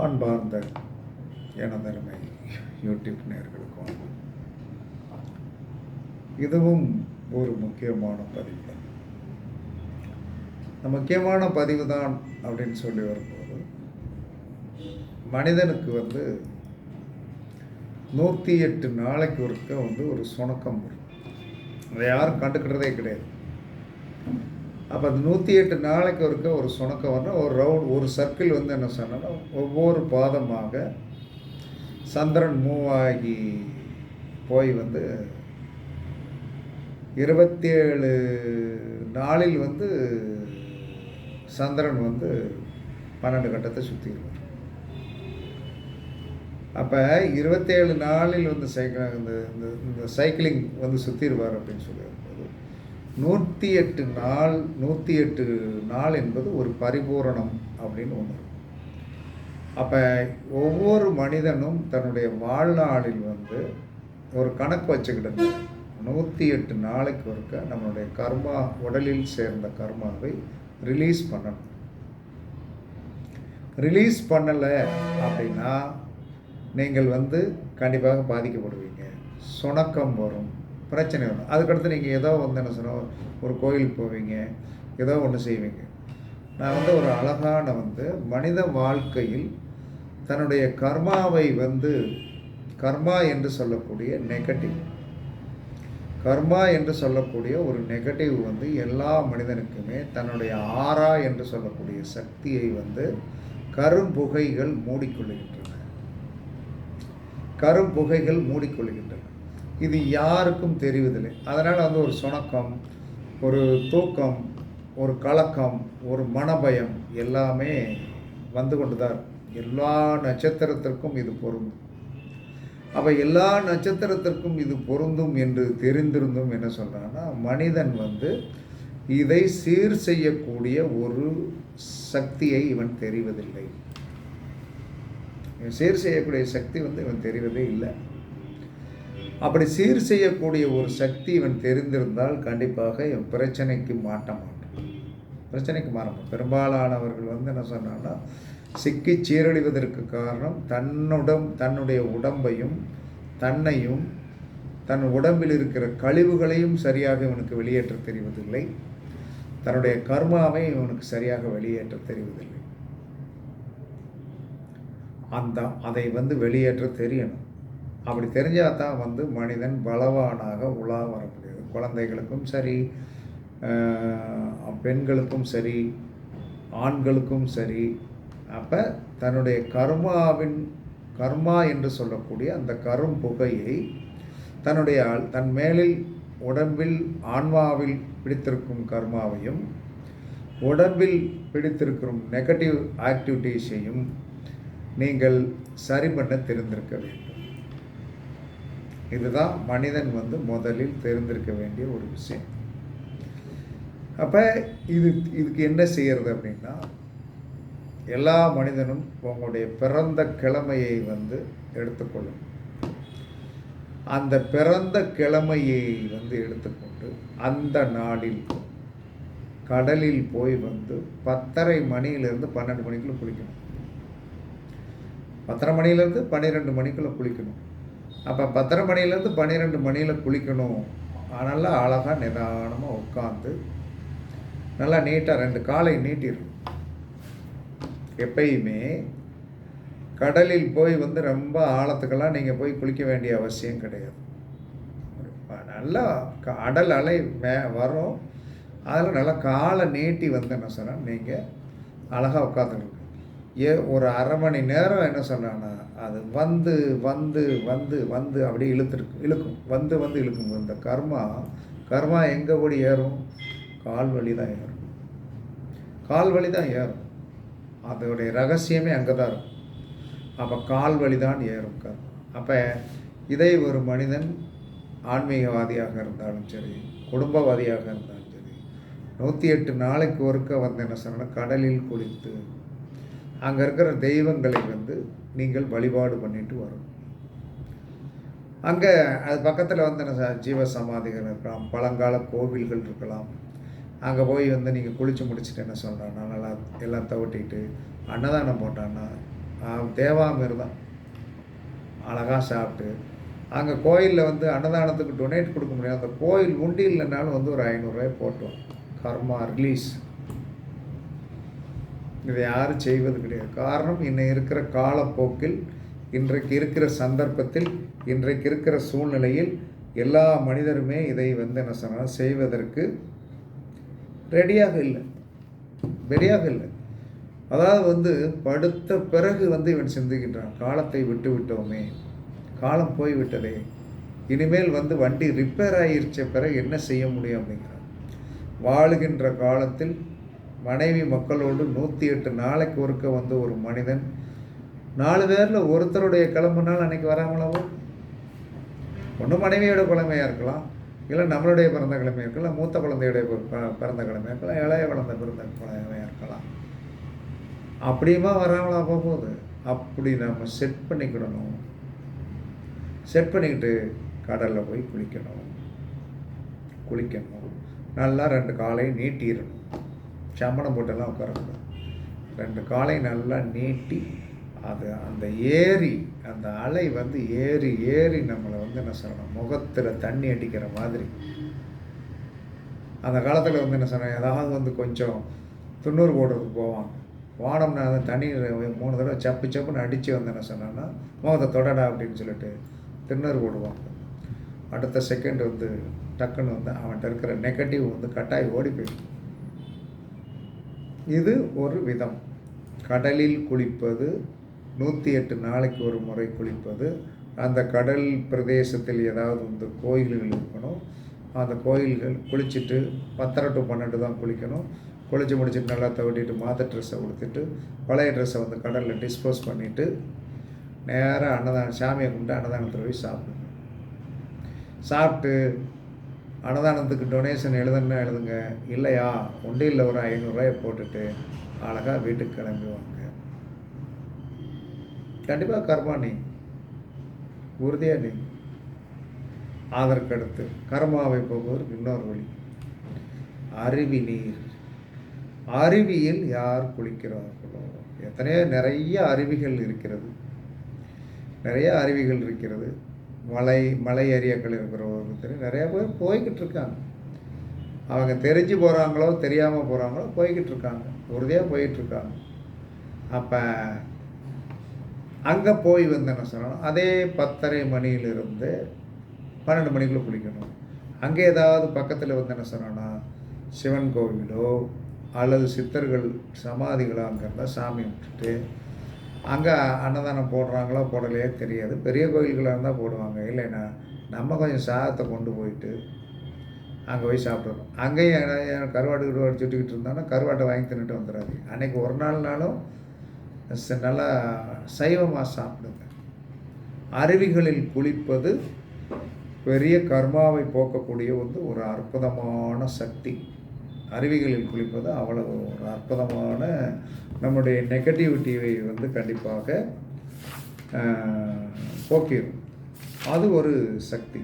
அன்பார்ந்த எனதருமை யூடியூப் நேர்களுக்கும் இதுவும் ஒரு முக்கியமான பதிவு. தான் முக்கியமான பதிவு தான் அப்படின்னு சொல்லி வரும்போது மனிதனுக்கு வந்து நூற்றி எட்டு நாளைக்கு ஒருக்க வந்து ஒரு சுணக்கம் வரும். அதை யாரும் கண்டுக்கிட்டதே கிடையாது. அப்போ அந்த நூற்றி எட்டு நாளைக்கு ஒருக்க ஒரு சுணக்கம் வரணும். ஒரு ரவுண்ட் ஒரு சர்க்கிள் வந்து என்ன சொன்னோன்னா ஒவ்வொரு பாதமாக சந்திரன் மூவ் ஆகி போய் வந்து இருபத்தேழு நாளில் வந்து சந்திரன் வந்து பன்னெண்டு கட்டத்தை சுற்றிடுவார் அப்போ இருபத்தேழு நாளில் வந்து சைக்கிள் இந்த இந்த இந்த சைக்கிளிங் வந்து சுற்றிடுவார் அப்படின்னு சொல்லி நூற்றி எட்டு நாள் நூற்றி எட்டு நாள் என்பது ஒரு பரிபூரணம் அப்படின்னு ஒன்று அப்போ ஒவ்வொரு மனிதனும் தன்னுடைய வாழ்நாளில் வந்து ஒரு கணக்கு வச்சுக்கிட்டு நூற்றி எட்டு நாளைக்கு ஒருக்க நம்மளுடைய கர்மா உடலில் சேர்ந்த கர்மாவை ரிலீஸ் பண்ணணும். ரிலீஸ் பண்ணலை அப்படின்னா நீங்கள் வந்து கண்டிப்பாக பாதிக்கப்படுவீங்க. சுணக்கம் வரும். பிரச்சனை வரும். அதுக்கடுத்து நீங்கள் ஏதோ வந்து என்ன சொன்னோம் ஒரு கோயிலுக்கு போவீங்க ஏதோ ஒன்று செய்வீங்க. நான் வந்து ஒரு அழகான வந்து மனித வாழ்க்கையில் தன்னுடைய கர்மாவை வந்து கர்மா என்று சொல்லக்கூடிய நெகட்டிவ் கர்மா என்று சொல்லக்கூடிய ஒரு நெகட்டிவ் வந்து எல்லா மனிதனுக்குமே தன்னுடைய ஆறா என்று சொல்லக்கூடிய சக்தியை வந்து கரும்புகைகள் மூடிக்கொள்கின்றன. கரும்புகைகள் மூடிக்கொள்கின்றன. இது யாருக்கும் தெரிவதில்லை. அதனால் வந்து ஒரு சுணக்கம் ஒரு தூக்கம் ஒரு கலக்கம் ஒரு மனபயம் எல்லாமே வந்து கொண்டு தான் எல்லா நட்சத்திரத்திற்கும் இது பொருந்தும். அப்போ எல்லா நட்சத்திரத்திற்கும் இது பொருந்தும் என்று தெரிந்திருந்தும் என்ன சொல்கிறாங்கன்னா மனிதன் வந்து இதை சீர் செய்யக்கூடிய ஒரு சக்தியை இவன் தெரிவதில்லை. சீர் செய்யக்கூடிய சக்தி வந்து இவன் தெரிவதே இல்லை. அப்படி சீர் செய்யக்கூடிய ஒரு சக்தி இவன் தெரிந்திருந்தால் கண்டிப்பாக இவன் பிரச்சனைக்கு மாட்ட மாட்டான். பிரச்சனைக்கு மாற மாட்டான். பெரும்பாலானவர்கள் வந்து என்ன சொன்னான்னா சிக்கி சீரழிவதற்கு காரணம் தன்னுடம் தன்னுடைய உடம்பையும் தன்னையும் தன் உடம்பில் இருக்கிற கழிவுகளையும் சரியாக இவனுக்கு வெளியேற்ற தெரிவதில்லை. தன்னுடைய கர்மாவை இவனுக்கு சரியாக வெளியேற்ற தெரிவதில்லை. அந்த அதை வந்து வெளியேற்ற தெரியணும். அப்படி தெரிஞ்சால் தான் வந்து மனிதன் பலவானாக உலா வர முடியாது குழந்தைகளுக்கும் சரி பெண்களுக்கும் சரி ஆண்களுக்கும் சரி அப்போ தன்னுடைய கர்மாவின் கர்மா என்று சொல்லக்கூடிய அந்த கரும் புகையை தன்னுடைய தன் மேலில் உடம்பில் ஆன்மாவில் பிடித்திருக்கும் கர்மாவையும் உடம்பில் பிடித்திருக்கும் நெகட்டிவ் ஆக்டிவிட்டீஸையும் நீங்கள் சரி பண்ண தெரிந்திருக்க வேண்டும். இதுதான் மனிதன் வந்து முதலில் தெரிந்திருக்க வேண்டிய ஒரு விஷயம். அப்போ இது இதுக்கு என்ன செய்கிறது அப்படின்னா எல்லா மனிதனும் உங்களுடைய பிறந்த கிழமையை வந்து எடுத்துக்கொள்ளும். அந்த பிறந்த கிழமையை வந்து எடுத்துக்கொண்டு அந்த நாளில் கடலில் போய் வந்து பத்தரை மணியிலிருந்து பன்னெண்டு மணிக்குள்ளே குளிக்கணும். பத்தரை மணிலேருந்து பன்னிரெண்டு மணிக்குள்ளே குளிக்கணும். அப்போ பத்தரை மணிலேருந்து பன்னிரெண்டு மணியில் குளிக்கணும். நல்லா அழகாக நிதானமாக உட்காந்து நல்லா நீட்டாக ரெண்டு காலை நீட்டிடும் எப்பயுமே கடலில் போய் வந்து ரொம்ப ஆழத்துக்கெல்லாம் நீங்கள் போய் குளிக்க வேண்டிய அவசியம் கிடையாது. நல்லா க- அடல் அலை மே வரும். அதில் நல்லா காலை நீட்டி வந்து என்ன சொன்னால் நீங்கள் அழகாக உட்காந்துருக்கு ஏ ஒரு அரை மணி நேரம் என்ன சொன்னான்னா அது வந்து வந்து வந்து வந்து அப்படியே இழுத்துருக்கு இழுக்கும். வந்து வந்து இழுக்கும். இந்த கர்மா கர்மா எங்கே கூடி ஏறும்? கால் வலி தான் ஏறும். கால் வலி தான் ஏறும். அதோடைய ரகசியமே அங்கே தான் இருக்கும். அப்போ கால் வலி தான் ஏறும் கர்மா. அப்போ இதை ஒரு மனிதன் ஆன்மீகவாதியாக இருந்தாலும் சரி குடும்பவாதியாக இருந்தாலும் சரி நூற்றி எட்டு நாளைக்கு ஒருக்க வந்து என்ன சொன்னால் கடலில் குளித்து அங்கே இருக்கிற தெய்வங்களை வந்து நீங்கள் வழிபாடு பண்ணிட்டு வரணும். அங்கே அது பக்கத்தில் வந்து என்ன ச- ஜீவ சமாதிகள் இருக்கலாம் பழங்கால கோவில்கள் இருக்கலாம். அங்கே போய் வந்து நீங்கள் குளித்து முடிச்சுட்டு என்ன சொல்கிறான்னா நல்லா எல்லாம் தவட்டிட்டு அன்னதானம் போட்டான்னா தேவாமிர் தான் அழகாக சாப்பிட்டு அங்கே கோயிலில் வந்து அன்னதானத்துக்கு டொனேட் கொடுக்க முடியாது. அந்த கோயில் உண்டி இல்லைனாலும் வந்து ஒரு ஐநூறுரூவாய் போட்டோம். கர்மா ரிலீஸ் இதை யாரும் செய்வது கிடையாது. காரணம் இன்னை இருக்கிற காலப்போக்கில் இன்றைக்கு இருக்கிற சந்தர்ப்பத்தில் இன்றைக்கு இருக்கிற சூழ்நிலையில் எல்லா மனிதருமே இதை வந்து என்ன சொன்னால் செய்வதற்கு ரெடியாக இல்லை. ரெடியாக இல்லை. அதாவது வந்து படுத்த பிறகு வந்து இவன் சிந்திக்கின்றான் காலத்தை விட்டு விட்டோமே காலம் போய் விட்டதே இனிமேல் வந்து வண்டி ரிப்பேர் ஆகிருச்ச பிறகு என்ன செய்ய முடியும் அப்படிங்கிறான். வாழுகின்ற காலத்தில் மனைவி மக்களோடு நூற்றி எட்டு நாளைக்கு ஒருக்க வந்து ஒரு மனிதன். நாலு பேரில் ஒருத்தருடைய கிளம்புனால் அன்னைக்கு வராமலவோ? ஒன்று மனைவியோட குழந்தையாக இருக்கலாம். இல்லை நம்மளுடைய பிறந்த கிழமையாக இருக்கலாம். மூத்த குழந்தையுடைய பிறந்த கிழமையாக இருக்கலாம். இளைய குழந்தை பிறந்த கிழமையாக இருக்கலாம். அப்படியுமா வராமலா போகுது? அப்படி நம்ம செட் பண்ணிக்கிடணும். செட் பண்ணிக்கிட்டு கடலில் போய் குளிக்கணும். குளிக்கணும். நல்லா ரெண்டு காலையும் நீட்டிடணும். சம்பணம் போட்டெல்லாம் உட்காரக்கூடாது. ரெண்டு காலை நல்லா நீட்டி அது அந்த ஏரி அந்த அலை வந்து ஏறி ஏறி நம்மளை வந்து என்ன சொல்லணும் முகத்தில் தண்ணி அடிக்கிற மாதிரி. அந்த காலத்தில் வந்து என்ன சொன்னேன் ஏதாவது வந்து கொஞ்சம் துண்ணூறு போடுறதுக்கு போவாங்க. போனோம்னா அந்த தண்ணி மூணு தடவை சப்பு சப்புன்னு அடித்து வந்து என்ன சொன்னான்னா முகத்தை தொடடா அப்படின்னு சொல்லிட்டு திண்ணூறு போடுவாங்க. அடுத்த செகண்ட் வந்து டக்குன்னு வந்து அவன்கிட்ட இருக்கிற நெகட்டிவ் வந்து கட்டாயி ஓடி போயிடும். இது ஒரு விதம். கடலில் குளிப்பது நூற்றி எட்டு நாளைக்கு ஒரு முறை குளிப்பது அந்த கடல் பிரதேசத்தில் ஏதாவது வந்து கோயில்கள் இருக்கணும். அந்த கோயில்கள் குளிச்சுட்டு பத்தரை டு பன்னெண்டு தான் குளிக்கணும். குளிச்சு முடிச்சுட்டு நல்லா தவிட்டிட்டு மாத ட்ரெஸ்ஸை உடுத்திட்டு பழைய ட்ரெஸ்ஸை வந்து கடலில் டிஸ்போஸ் பண்ணிவிட்டு நேராக அன்னதானம் சாமியை கும்பிட்டு அன்னதானத்தில் போய் சாப்பிடுங்க சாப்பிட்டு அன்னதானத்துக்கு டொனேஷன் எழுதுன்னா எழுதுங்க. இல்லையா? உண்டியில் ஒரு ஐநூறுரூவாயை போட்டுட்டு அழகாக வீட்டுக்கு கிளம்பிவாங்க கண்டிப்பாக கர்மா நீ. உறுதியாக நீ. அதற்கடுத்து கர்மாவை போகுவதற்கு இன்னொரு வழி. அருவி நீர். அருவியில் யார் குளிக்கிறார்களோ? எத்தனையோ நிறைய அருவிகள் இருக்கிறது. நிறைய அருவிகள் இருக்கிறது. மலை மலை ஏரியாக்கள் இருக்கிறவங்க தெரியும் நிறையா பேர் போய்கிட்டு இருக்காங்க. அவங்க தெரிஞ்சு போகிறாங்களோ தெரியாமல் போகிறாங்களோ போய்கிட்டு இருக்காங்க. உறுதியாக போயிட்டுருக்காங்க அப்போ அங்கே போய் வந்து என்ன சொல்லணும்? அதே பத்தரை மணியிலிருந்து பன்னெண்டு மணிக்குள்ளே குளிக்கணும். அங்கே ஏதாவது பக்கத்தில் வந்து என்ன சொன்னோன்னா சிவன் கோவிலோ அல்லது சித்தர்கள் சமாதிகளோ அங்கே இருந்தால் சாமி விட்டுட்டு அங்கே அன்னதானம் போடுறாங்களோ போடலையே தெரியாது. பெரிய கோயில்களாக இருந்தால் போடுவாங்க. இல்லைன்னா நம்ம கொஞ்சம் சாதத்தை கொண்டு போயிட்டு அங்கே போய் சாப்பிட்றோம் அங்கேயும் யாராவது கருவாடு கருவாடு சுட்டுக்கிட்டு இருந்தாலும் கருவாட்டை வாங்கி தின்னுட்டு வந்துடாது அன்னைக்கு ஒரு நாள்னாலும் நாளும் நல்லா சைவமாக சாப்பிடுங்க. அருவிகளில் குளிப்பது பெரிய கர்மாவை போக்கக்கூடிய வந்து ஒரு அற்புதமான சக்தி. அருவிகளில் குளிப்பது அவ்வளவு ஒரு அற்புதமான நம்முடைய நெகட்டிவிட்டியை வந்து கண்டிப்பாக போக்கிடும் அது ஒரு சக்தி.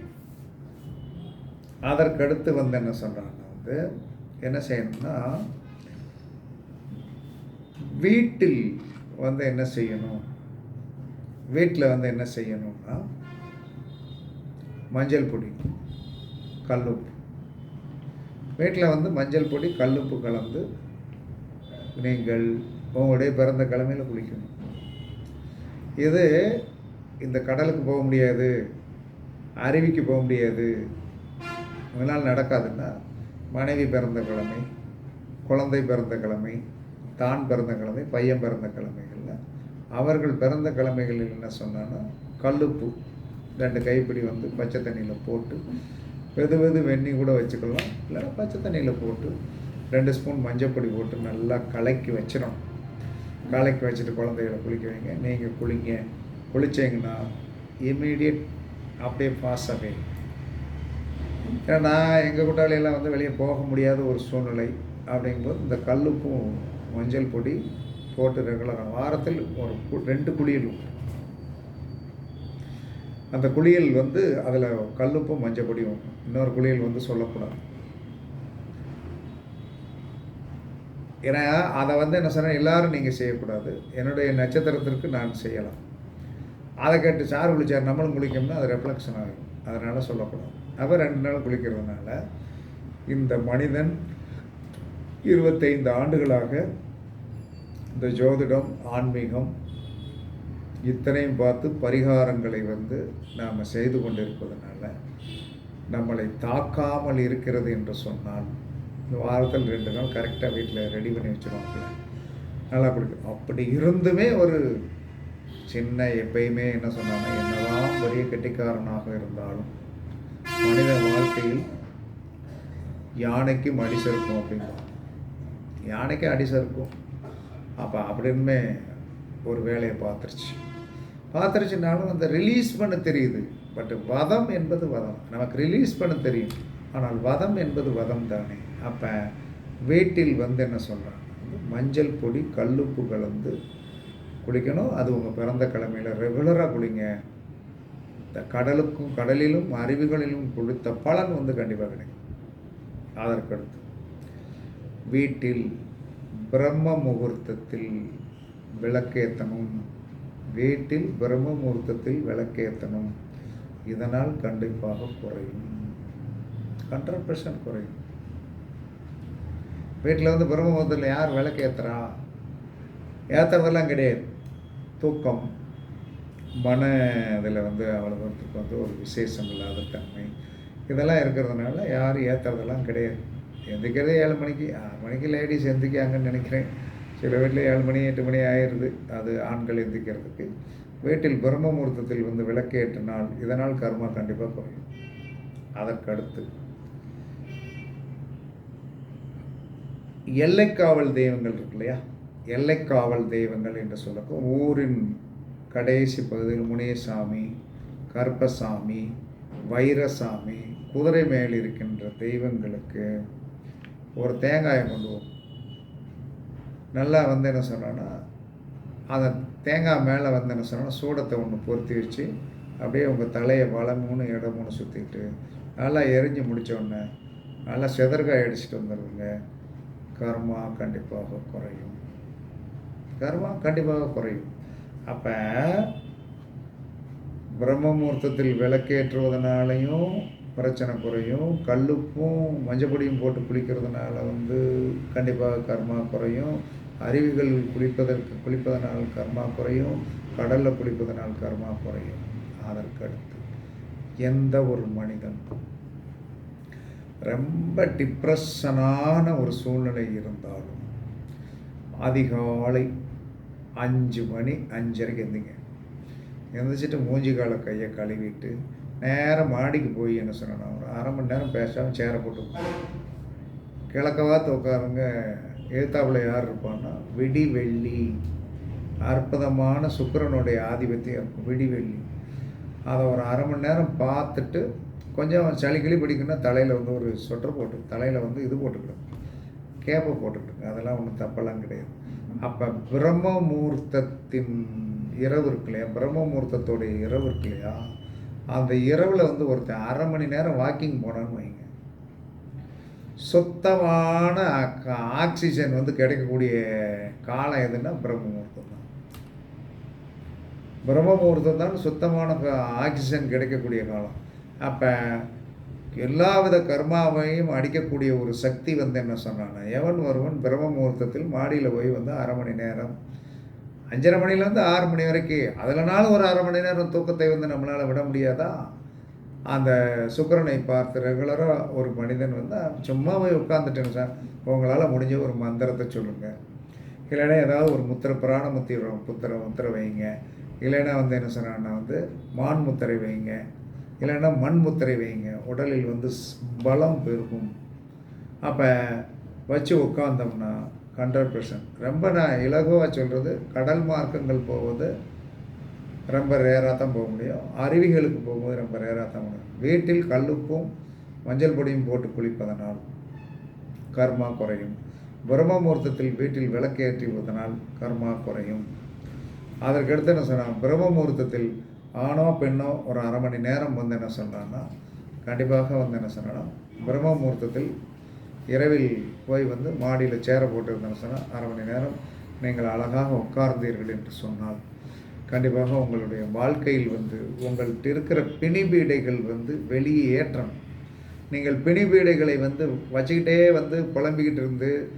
அதற்கடுத்து வந்து என்ன சொல்கிறாங்கன்னா வந்து என்ன செய்யணும்னா வீட்டில் வந்து என்ன செய்யணும்? வீட்டில் வந்து என்ன செய்யணும்னா மஞ்சள் பொடி கல்லுப்பு. வீட்டில் வந்து மஞ்சள் பொடி கல்லுப்பு கலந்து நீங்கள் உங்களுடைய பிறந்த கிழமையில் குளிக்கணும் இது இந்த கடலுக்கு போக முடியாது அருவிக்கு போக முடியாது. இதனால் நடக்காதுன்னா மனைவி பிறந்த கிழமை குழந்தை பிறந்த கிழமை தான் பிறந்த கிழமை பையன் பிறந்த கிழமைகளில் அவர்கள் பிறந்த கிழமைகளில் என்ன சொன்னான்னா கல்லுப்பு ரெண்டு கைப்பிடி வந்து பச்சை தண்ணியில் போட்டு வெது வெது வெண்ணி கூட வச்சுக்கலாம். இல்லைன்னா பச்சை தண்ணியில் போட்டு ரெண்டு ஸ்பூன் மஞ்சப்பொடி போட்டு நல்லா கலக்கி வச்சிடணும். கலக்கி வச்சுட்டு குழந்தைகளை குளிக்க வைங்க. நீங்கள் குளிங்க. குளிச்சிங்கன்னா இம்மீடியட் அப்படியே பாஸ் ஆகி ஏன்னா நான் எங்கள் கூட்டாளியெல்லாம் வந்து வெளியே போக முடியாத ஒரு சூழ்நிலை அப்படிங்கும்போது இந்த கல்லுப்பும் மஞ்சள் பொடி போட்டு ரெகுலராக வாரத்தில் ஒரு கு- ரெண்டு குளியல் அந்த குளியல் வந்து அதில் கல்லுப்பும் மஞ்சள் பொடியும் இன்னொரு குளியல் வந்து சொல்லக்கூடாது. ஏன்னா அதை வந்து என்ன சொன்னால் எல்லாரும் நீங்கள் செய்யக்கூடாது. என்னுடைய நட்சத்திரத்திற்கு நான் செய்யலாம். அதை கேட்டு சார் குளிச்சார் நம்மளும் குளிக்கணும்னா அது ரெஃப்ளெக்ஷன் ஆகும். அதனால் சொல்லக்கூடாது. அப்போ ரெண்டு நாள் குளிக்கிறதுனால இந்த மனிதன் இருபத்தைந்து ஆண்டுகளாக இந்த ஜோதிடம் ஆன்மீகம் இத்தனையும் பார்த்து பரிகாரங்களை வந்து நாம் செய்து கொண்டிருப்பதனால நம்மளை தாக்காமல் இருக்கிறது என்று சொன்னால் இந்த வாரத்தில் ரெண்டு நாள் கரெக்டாக வீட்டில் ரெடி பண்ணி வச்சுருவாங்க நல்லா பிடிக்கும் அப்படி இருந்துமே ஒரு சின்ன எப்பயுமே என்ன சொன்னாங்க என்னதான் பெரிய கெட்டிக்காரனாக இருந்தாலும் மனித வாழ்க்கையில் யானைக்கும் அடி சறுக்கும் அப்படின்னா யானைக்கு அடி சறுக்கும் அப்போ அப்படின்மே ஒரு வேலையை பார்த்துருச்சு. பார்த்துருச்சுனாலும் அந்த ரிலீஸ் பண்ண தெரியுது. பட் வதம் என்பது வதம். நமக்கு ரிலீஸ் பண்ண தெரியும். ஆனால் வதம் என்பது வதம் தானே. அப்போ வீட்டில் வந்து என்ன சொல்கிறாங்க மஞ்சள் பொடி கல்லுப்பு கலந்து குளிக்கணும். அது உங்கள் பிறந்த கிழமையில் ரெகுலராக குளிங்க. இந்த கடலுக்கும் கடலிலும் அருவிகளிலும் குளித்த பலன் வந்து கண்டிப்பாக கிடைக்கும். அதற்கடுத்து வீட்டில் பிரம்ம முகூர்த்தத்தில் விளக்கேற்றணும் வீட்டில் பிரம்ம முகூர்த்தத்தில் விளக்கேற்றணும் இதனால் கண்டிப்பாக குறையும். ஹண்ட்ரட் பர்சன்ட் குறையும். வீட்டில் வந்து பிரம்மபுரத்தில் யார் விளக்கு ஏற்றுறா ஏற்றுறதெல்லாம் கிடையாது. தூக்கம். மன இதில் வந்து அவ்வளோத்துக்கு வந்து ஒரு விசேஷம் இல்லாத தன்மை. இதெல்லாம் இருக்கிறதுனால யாரும் ஏற்றுறதெல்லாம் கிடையாது. எந்திக்கிறதே ஏழு மணிக்கு. ஆறு மணிக்கு லேடிஸ் எந்திக்காங்கன்னு நினைக்கிறேன். சில வீட்டில் ஏழு மணி எட்டு மணி ஆயிடுது அது ஆண்கள் எந்திக்கிறதுக்கு வீட்டில் பிரம்ம முகூர்த்தத்தில் வந்து விளக்கேற்றினால் இதனால் கர்மா கண்டிப்பாக குறையும். அதற்கடுத்து. எல்லைக்காவல் தெய்வங்கள் இருக்கு இல்லையா? எல்லைக்காவல் தெய்வங்கள் என்று சொல்லக்கும் ஊரின் கடைசி பகுதியில் முனியசாமி கருப்பசாமி வைரசாமி குதிரை மேல் இருக்கின்ற தெய்வங்களுக்கு ஒரு தேங்காயை கொண்டு வரும் நல்லா வந்து என்ன சொன்னோன்னா அந்த தேங்காய் மேலே வந்து என்ன சொன்னோன்னா சூடத்தை ஒன்று பொருத்தி வச்சு அப்படியே உங்கள் தலையை வளமுன்னு இடமுன்னு சுற்றிட்டு நல்லா எரிஞ்சு முடித்த உடனே நல்லா செதற்காய் அடிச்சுட்டு வந்துடுங்க கர்மா கண்டிப்பாக குறையும். கர்மா கண்டிப்பாக குறையும். அப்போ பிரம்ம முகூர்த்தத்தில் விளக்கேற்றுவதனாலையும் பிரச்சனை குறையும். கல்லுப்பும் மஞ்சப்பொடியும் போட்டு குளிக்கிறதுனால வந்து கண்டிப்பாக கர்மா குறையும். அருவிகள் குளிப்பதற்கு குளிப்பதனால் கர்மா குறையும். கடலில் குளிப்பதனால் கர்மா குறையும். அதற்கடுத்து எந்த ஒரு மனிதன் ரொம்ப டிப்ரெஷனான ஒரு சூழ்நிலை இருந்தாலும் அதிகாலை அஞ்சு மணி அஞ்சரைக்கு எந்திங்க. எந்திரிச்சிட்டு மூஞ்சி காலை கையை கழுவிட்டு நேரம் மாடிக்கு போய் என்ன சொன்னா ஒரு அரை மணி நேரம் பேசாமல் சேரை போட்டு கிழக்கவாத்து உட்காருங்க. எழுத்தாப்புல யார் இருப்பான்னா விடிவெள்ளி. அற்புதமான சுக்கரனுடைய ஆதிபத்தியம் இருக்கும் விடிவெள்ளி. அதை ஒரு அரை மணி நேரம் பார்த்துட்டு கொஞ்சம் சளி கிளி பிடிக்குன்னா தலையில் வந்து ஒரு சொட்டர் போட்டு தலையில் வந்து இது போட்டுக்கணும் கேப்பை போட்டுக்கிடுங்க அதெல்லாம் ஒன்றும் தப்பெல்லாம் கிடையாது. அப்போ பிரம்ம முகூர்த்தத்தின் இரவு இருக்கு இல்லையா? பிரம்ம இரவு இருக்கு இல்லையா? அந்த இரவில் வந்து ஒருத்தன் அரை மணி நேரம் வாக்கிங் போனான்னு வைங்க. சுத்தமான ஆக்சிஜன் வந்து கிடைக்கக்கூடிய காலம் எதுன்னா பிரம்ம முகூர்த்தம் தான். பிரம்ம முகூர்த்தம் தான் சுத்தமான ஆக்சிஜன் கிடைக்கக்கூடிய காலம். அப்போ எல்லாவித கர்மாவையும் அடிக்கக்கூடிய ஒரு சக்தி வந்து என்ன சொன்னான்னா எவன் ஒருவன் பிரம்ம முகூர்த்தத்தில் மாடியில் போய் வந்து அரை மணி நேரம் அஞ்சரை மணிலேருந்து ஆறு மணி வரைக்கும் அதில்னாலும் ஒரு அரை மணி நேரம் தூக்கத்தை வந்து நம்மளால் விட முடியாதா? அந்த சுக்கிரனை பார்த்து ரெகுலராக ஒரு மனிதன் வந்து சும்மா போய் உட்காந்துட்டேங்க சார். உங்களால் முடிஞ்ச ஒரு மந்திரத்தை சொல்லுங்கள் இல்லைன்னா ஏதாவது ஒரு முத்திரை பிராண முத்திரம் புத்திர முத்திரை வைங்க. இல்லைன்னா வந்து என்ன சொன்னான்னா வந்து மான் முத்திரை வைங்க. இல்லைன்னா மண் முத்திரை வைங்க. உடலில் வந்து ஸ்- பலம் பெருகும். அப்போ வச்சு உட்காந்தோம்னா ஹண்ட்ரட் பர்சன்ட் ரொம்ப நான் இலகுவாக சொல்கிறது கடல் மார்க்கங்கள் போவது ரொம்ப ரேராக தான் போக முடியும். அருவிகளுக்கு போகும்போது ரொம்ப ரேராக தான் முடியும். வீட்டில் கல்லுப்பும் மஞ்சள் பொடியும் போட்டு குளிப்பதனால் கர்மா குறையும். பிரம்ம முகூர்த்தத்தில் வீட்டில் விளக்கேற்றுவதனால் கர்மா குறையும். அதற்கடுத்து என்ன சொன்னால் பிரம்ம முகூர்த்தத்தில் ஆணோ பெண்ணோ ஒரு அரை மணி நேரம் வந்து என்ன சொல்கிறான்னா கண்டிப்பாக வந்து என்ன சொன்னா பிரம்ம முகூர்த்தத்தில் இரவில் போய் வந்து மாடியில் சேரை போட்டிருந்தேன்னு சொன்னால் அரை மணி நேரம் நீங்கள் அழகாக உட்கார்ந்தீர்கள் என்று சொன்னால் கண்டிப்பாக உங்களுடைய வாழ்க்கையில் வந்து உங்கள்கிட்ட இருக்கிற பிணிபீடைகள் வந்து வெளியே ஏற்றம். நீங்கள் பிணிபீடைகளை வந்து வச்சுக்கிட்டே வந்து புலம்பிக்கிட்டு இருந்து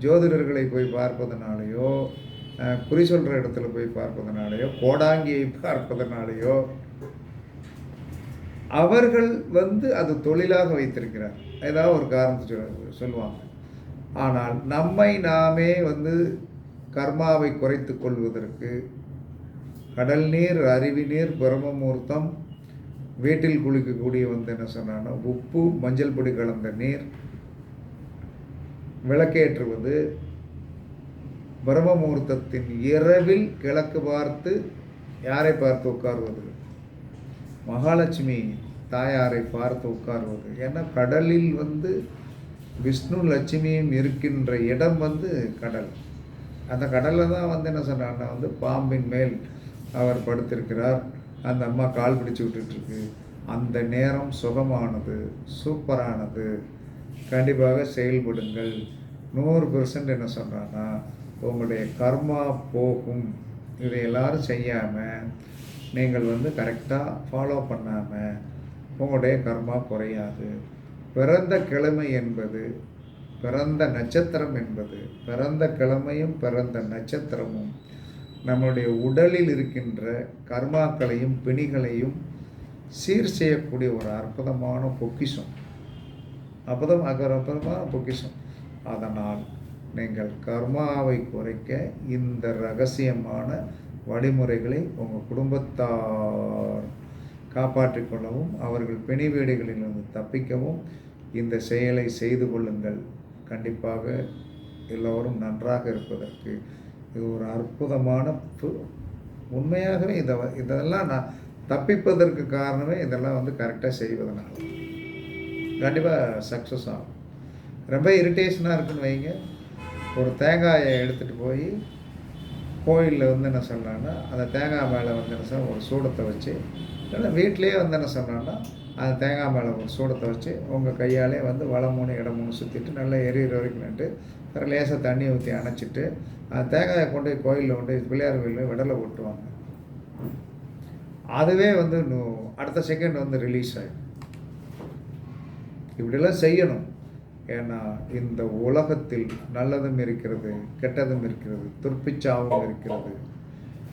ஜோதிடர்களை போய் பார்ப்பதனாலேயோ குறி சொல்கிற இடத்துல போய் பார்ப்பதனாலேயோ கோடாங்கியை பார்ப்பதனாலேயோ அவர்கள் வந்து அது தொழிலாக வைத்திருக்கிறார். ஏதாவது ஒரு காரணத்தை சொல்ல சொல்லுவாங்க. ஆனால் நம்மை நாமே வந்து கர்மாவை குறைத்து கொள்வதற்கு கடல் நீர் அருவி நீர் பிரம்மமூர்த்தம் வீட்டில் குளிக்கக்கூடிய வந்து என்ன சொன்னான்னா உப்பு மஞ்சள் பொடி கலந்த நீர் விளக்கேற்றுவது பிரம்மமுகூர்த்தத்தின் இரவில் கிழக்கு பார்த்து யாரை பார்த்து உட்கார்வது? மகாலட்சுமி தாயாரை பார்த்து உட்கார்வது. ஏன்னா கடலில் வந்து விஷ்ணு லட்சுமியும் இருக்கின்ற இடம் வந்து கடல். அந்த கடலில் தான் வந்து என்ன சொன்னாங்கன்னா வந்து பாம்பின் மேல் அவர் படுத்திருக்கிறார். அந்த அம்மா கால் பிடிச்சி விட்டுட்டுருக்கு அந்த நேரம் சுகமானது சூப்பரானது. கண்டிப்பாக செயல்படுங்கள். நூறு பெர்சன்ட் என்ன சொல்கிறான்னா உங்களுடைய கர்மா போகும். இதை எல்லாரும் செய்யாமல் நீங்கள் வந்து கரெக்டாக ஃபாலோ பண்ணாமல் உங்களுடைய கர்மா குறையாது. பிறந்த கிழமை என்பது பிறந்த நட்சத்திரம் என்பது பிறந்த கிழமையும் பிறந்த நட்சத்திரமும் நம்மளுடைய உடலில் இருக்கின்ற கர்மாக்களையும் பிணிகளையும் சீர் செய்யக்கூடிய ஒரு அற்புதமான பொக்கிஷம். அற்புதம் அகரபதமான அற்புதமான பொக்கிஷம். அதனால் நீங்கள் கர்மாவை குறைக்க இந்த ரகசியமான வழிமுறைகளை உங்கள் குடும்பத்தார் காப்பாற்றிக் கொள்ளவும் அவர்கள் பிணி வீடுகளிலிருந்து தப்பிக்கவும் இந்த செயலை செய்து கொள்ளுங்கள். கண்டிப்பாக எல்லோரும் நன்றாக இருப்பதற்கு இது ஒரு அற்புதமான உண்மையாகவே இதை இதெல்லாம் நான் தப்பிப்பதற்கு காரணமே இதெல்லாம் வந்து கரெக்டாக செய்வதனால. கண்டிப்பாக சக்ஸஸ் ஆகும். ரொம்ப இரிட்டேஷனாக இருக்குன்னு வைங்க. ஒரு தேங்காயை எடுத்துகிட்டு போய் கோயிலில் வந்து என்ன சொன்னான்னா அந்த தேங்காய் மேலே வந்து என்ன சொன்னால் ஒரு சூடத்தை வச்சு இல்லைன்னா வீட்டிலேயே வந்து என்ன சொன்னான்னா அந்த தேங்காய் மேலே ஒரு சூடத்தை வச்சு உங்கள் கையாலே வந்து வளமூணு மூணு சுற்றிட்டு நல்லா எரியிற வரைக்கும் நின்று அப்புறம் லேசாக தண்ணி ஊற்றி அணைச்சிட்டு அந்த தேங்காயை கொண்டு போய் கோயிலில் கொண்டு போய் பிள்ளையார் கோயிலில் விடலை ஓட்டுவாங்க அதுவே வந்து அடுத்த செகண்ட் வந்து ரிலீஸ் ஆகும் இப்படிலாம் செய்யணும். ஏன்னா இந்த உலகத்தில் நல்லதும் இருக்கிறது கெட்டதும் இருக்கிறது துர்ப்பிச்சாவும் இருக்கிறது.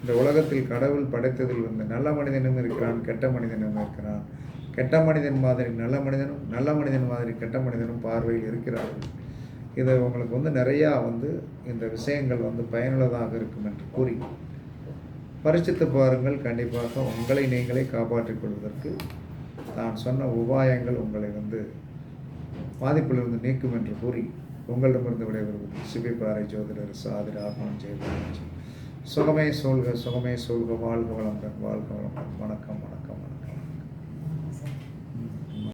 இந்த உலகத்தில் கடவுள் படைத்ததில் வந்து நல்ல மனிதனும் இருக்கிறான் கெட்ட மனிதனும் இருக்கிறான். கெட்ட மனிதன் மாதிரி நல்ல மனிதனும் நல்ல மனிதன் மாதிரி கெட்ட மனிதனும் பார்வையில் இருக்கிறார்கள். இதை உங்களுக்கு வந்து நிறையா வந்து இந்த விஷயங்கள் வந்து பயனுள்ளதாக இருக்கும் என்று கூறி பரிசித்து பாருங்கள். கண்டிப்பாக உங்களை நீங்களே காப்பாற்றிக் கொள்வதற்கு நான் சொன்ன உபாயங்கள் உங்களை வந்து பாதிப்பிலிருந்து நீக்கும் என்று கூறி உங்களிடமிருந்து விடைபெறுவது சிபிபாறை ஜோதிடர் சாதிர ஆத்மன் ஜெயபாலாஜி சுகமே சூழ்க சுகமே சூழ்க வாழ்க வளமுடன் வாழ்க வளமுடன். வணக்கம் வணக்கம் வணக்கம்.